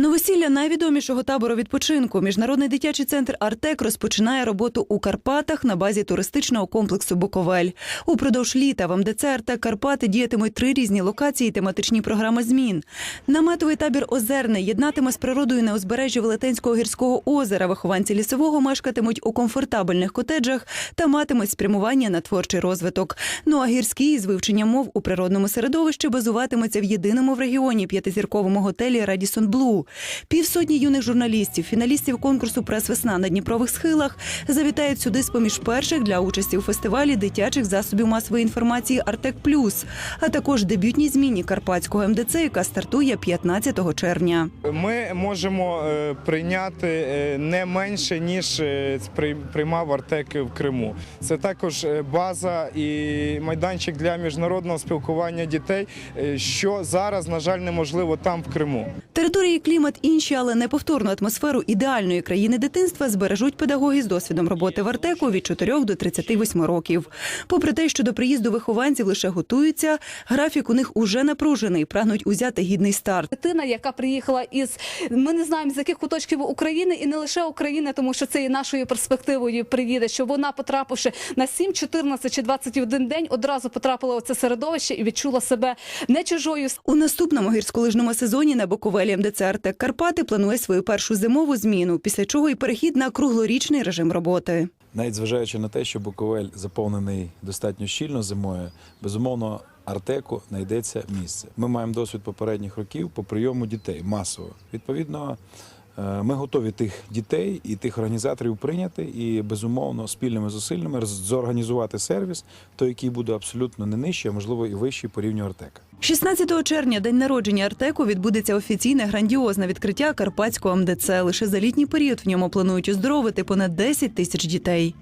Новосілля найвідомішого табору відпочинку. Міжнародний дитячий центр Артек розпочинає роботу у Карпатах на базі туристичного комплексу Буковель. Упродовж літа в МДЦ Артек Карпати діятимуть три різні локації, і тематичні програми змін. Наметовий табір Озерне єднатиме з природою на узбережжі Велетенського гірського озера. Вихованці лісового мешкатимуть у комфортабельних котеджах та матимуть спрямування на творчий розвиток. Ну а гірський з вивченням мов у природному середовищі базуватиметься в єдиному в регіоні п'ятизірковому готелі Радісон Блу. Півсотні юних журналістів, фіналістів конкурсу Прес-весна на Дніпрових схилах завітають сюди з поміж перших для участі у фестивалі дитячих засобів масової інформації Артек Плюс, а також дебютній зміні Карпатського МДЦ, яка стартує 15 червня. Ми можемо е, прийняти е, не менше ніж е, приймав Артек в Криму. Це також база і майданчик для міжнародного спілкування дітей, що зараз, на жаль, неможливо там в Криму. Території і клімат інші, але неповторну атмосферу ідеальної країни дитинства збережуть педагоги з досвідом роботи в Артеку від 4 до 38 років. Попри те, що до приїзду вихованців лише готуються, графік у них уже напружений, прагнуть узяти гідний старт. дитина, яка приїхала із ми не знаємо з яких куточків України, і не лише України, тому що це і нашою перспективою приїде. Що вона, потрапивши на 7, 14 чи 21 день, одразу потрапила у це середовище і відчула себе не чужою. У наступному гірськолижному сезоні на Буковелі МДЦ Артек Карпати планує свою першу зимову зміну, після чого і перехід на круглорічний режим роботи. Навіть зважаючи на те, що Буковель заповнений достатньо щільно зимою, безумовно, Артеку знайдеться місце. Ми маємо досвід попередніх років по прийому дітей масово. Відповідно, ми готові тих дітей і тих організаторів прийняти і безумовно спільними зусиллями зорганізувати сервіс, той, який буде абсолютно не нижчий, а можливо і вищий по рівню Артека. 16 червня, день народження Артеку, відбудеться офіційне грандіозне відкриття Карпатського МДЦ. Лише за літній період в ньому планують оздоровити понад 10 тисяч дітей.